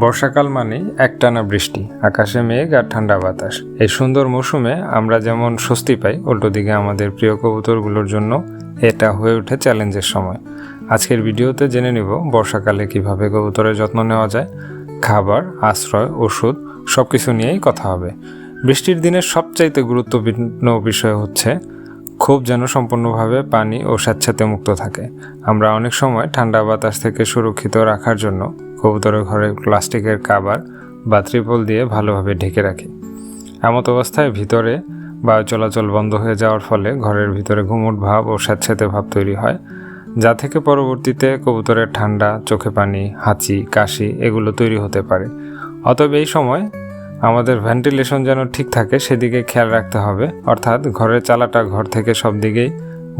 বর্ষাকাল মানেই একটানা বৃষ্টি, আকাশে মেঘ আর ঠান্ডা বাতাস। এই সুন্দর মৌসুমে আমরা যেমন স্বস্তি পাই, উল্টো দিকে আমাদের প্রিয় কবুতরগুলোর জন্য এটা হয়ে ওঠে চ্যালেঞ্জের সময়। আজকের ভিডিওতে জেনে নিব বর্ষাকালে কীভাবে কবুতরের যত্ন নেওয়া যায়, খাবার, আশ্রয়, ওষুধ সব কিছু নিয়েই কথা হবে। বৃষ্টির দিনের সবচাইতে গুরুত্বপূর্ণ বিষয় হচ্ছে, খুব যেন সম্পূর্ণভাবে পানি ও স্যাঁতস্যাঁতে মুক্ত থাকে। আমরা অনেক সময় ঠান্ডা বাতাস থেকে সুরক্ষিত রাখার জন্য কবুতরের ঘরে প্লাস্টিকের কাবার বা ত্রিপল দিয়ে ভালোভাবে ঢেকে রাখি। এমত অবস্থায় ভিতরে বায়ু চলাচল বন্ধ হয়ে যাওয়ার ফলে ঘরের ভিতরে ঘুমুট ভাব ও স্যাঁতস্যাঁতে ভাব তৈরি হয়, যা থেকে পরবর্তীতে কবুতরের ঠান্ডা, চোখে পানি, হাঁচি, কাশি এগুলো তৈরি হতে পারে। অতএব এই সময় আমাদের ভেন্টিলেশন যেন ঠিক থাকে, সেদিকে খেয়াল রাখতে হবে। অর্থাৎ ঘরের চালাটা ঘর থেকে সব দিকেই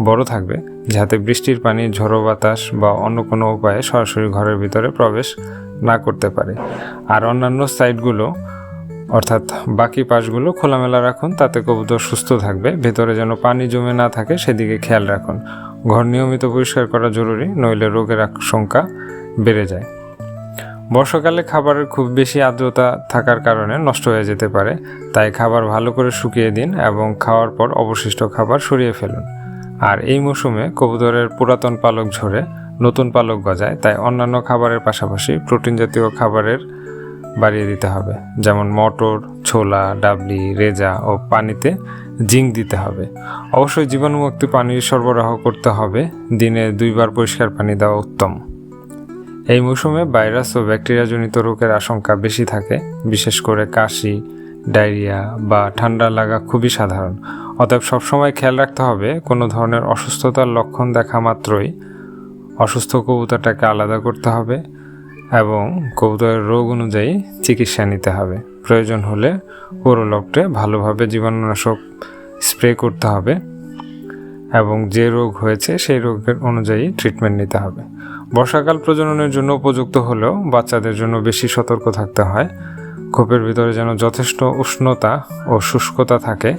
বড় থাকবে, যাতে বৃষ্টির পানি, ঝড়ো বাতাস বা অন্য কোনো উপায়ে সরাসরি ঘরের ভিতরে প্রবেশ না করতে পারে। আর অন্যান্য সাইডগুলো অর্থাৎ বাকি পাশগুলো খোলামেলা রাখুন, তাতে কবুতর সুস্থ থাকবে। ভেতরে যেন পানি জমে না থাকে, সেদিকে খেয়াল রাখুন। ঘর নিয়মিত পরিষ্কার করা জরুরি, নইলে রোগের আশঙ্কা বেড়ে যায়। বর্ষাকালে খাবারের খুব বেশি আর্দ্রতা থাকার কারণে নষ্ট হয়ে যেতে পারে। তাই খাবার ভালো করে শুকিয়ে দিন এবং খাওয়ার পর অবশিষ্ট খাবার সরিয়ে ফেলুন। আর এই মৌসুমে কবুতরের পুরাতন পালক ঝরে, নতুন পালক গজায়, তাই অন্যান্য খাবারের পাশাপাশি প্রোটিন জাতীয় খাবারের বাড়িয়ে দিতে হবে। যেমন মটর, ছোলা, ডাবলি, রেজা ও পানিতে জিঙ্ক দিতে হবে। অবশ্যই জীবাণুমুক্ত পানি সরবরাহ করতে হবে। দিনে দুইবার পরিষ্কার পানি দেওয়া উত্তম। এই মৌসুমে ভাইরাস ও ব্যাকটেরিয়াজনিত রোগের আশঙ্কা বেশি থাকে, বিশেষ করে কাশি ডায়রিয়া বা ঠান্ডা লাগা খুবই সাধারণ। অতএব সবসময় খেয়াল রাখতে হবে, কোনো ধরনের অসুস্থতার লক্ষণ দেখা মাত্রই অসুস্থ কবুতরটাকে আলাদা করতে হবে এবং কবুতরের রোগ অনুযায়ী চিকিৎসা নিতে হবে। প্রয়োজন হলে কোরোলকটে ভালোভাবে জীবাণুনাশক স্প্রে করতে হবে এবং যে রোগ হয়েছে সেই রোগের অনুযায়ী ট্রিটমেন্ট নিতে হবে। বর্ষাকাল প্রজননের জন্য উপযুক্ত হলেও বাচ্চাদের জন্য বেশি সতর্ক থাকতে হয়। খোপের ভিতরে যেন যথেষ্ট উষ্ণতা ও শুষ্কতা থাকে।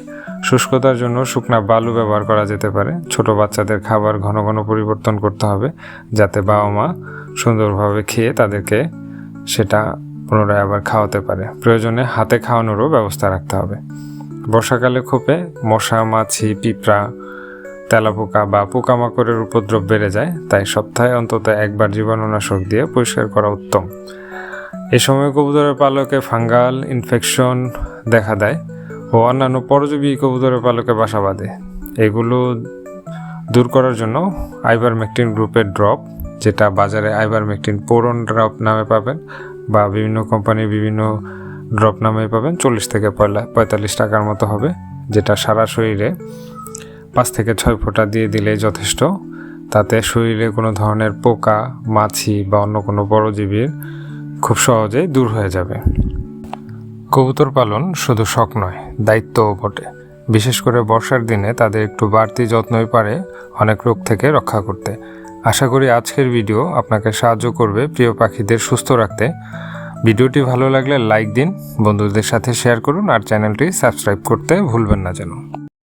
শুষ্কতার জন্য শুকনা বালু ব্যবহার করা যেতে পারে। ছোট বাচ্চাদের খাবার ঘন ঘন পরিবর্তন করতে হবে যাতে বাবা মা সুন্দরভাবে খেয়ে তাদেরকে সেটা পুনরায় আবার খাওয়াতে পারে। প্রয়োজনে হাতে খাওয়ানোরও ব্যবস্থা রাখতে হবে। বর্ষাকালে খোপে মশা, মাছি, পিঁপড়া, তেলাপোকা বা পোকামাকড়ের উপদ্রব বেড়ে যায়, তাই সপ্তাহে অন্তত একবার জীবাণুনাশক দিয়ে পরিষ্কার করা উত্তম। এ সময় কবুতরের পালকে ফাঙ্গাল ইনফেকশন দেখা দেয় ও অন্যান্য পরজীবী কবুতরের পালকে বাসা বাঁধে। এগুলো দূর করার জন্য আইবার আইবারমেকটিন গ্রুপের ড্রপ, যেটা বাজারে আইবার আইবারমেকটিন পোরন ড্রপ নামে পাবেন বা বিভিন্ন কোম্পানির বিভিন্ন ড্রপ নামে পাবেন, চল্লিশ থেকে পঁয়তাল্লিশ টাকার মতো হবে, যেটা সারা শরীরে পাঁচ থেকে ছয় ফোঁটা দিয়ে দিলে যথেষ্ট। তাতে শরীরে কোনো ধরনের পোকা, মাছি বা অন্য কোনো পরজীবীর খুব সহজেই দূর হয়ে যাবে। কবুতর পালন শুধু শখ নয়, দায়িত্বও বটে। বিশেষ করে বর্ষার দিনে তাদের একটু বাড়তি যত্নই পারে অনেক রোগ থেকে রক্ষা করতে। আশা করি আজকের ভিডিও আপনাকে সাহায্য করবে প্রিয় পাখিদের সুস্থ রাখতে। ভিডিওটি ভালো লাগলে লাইক দিন, বন্ধুদের সাথে শেয়ার করুন আর চ্যানেলটি সাবস্ক্রাইব করতে ভুলবেন না যেন।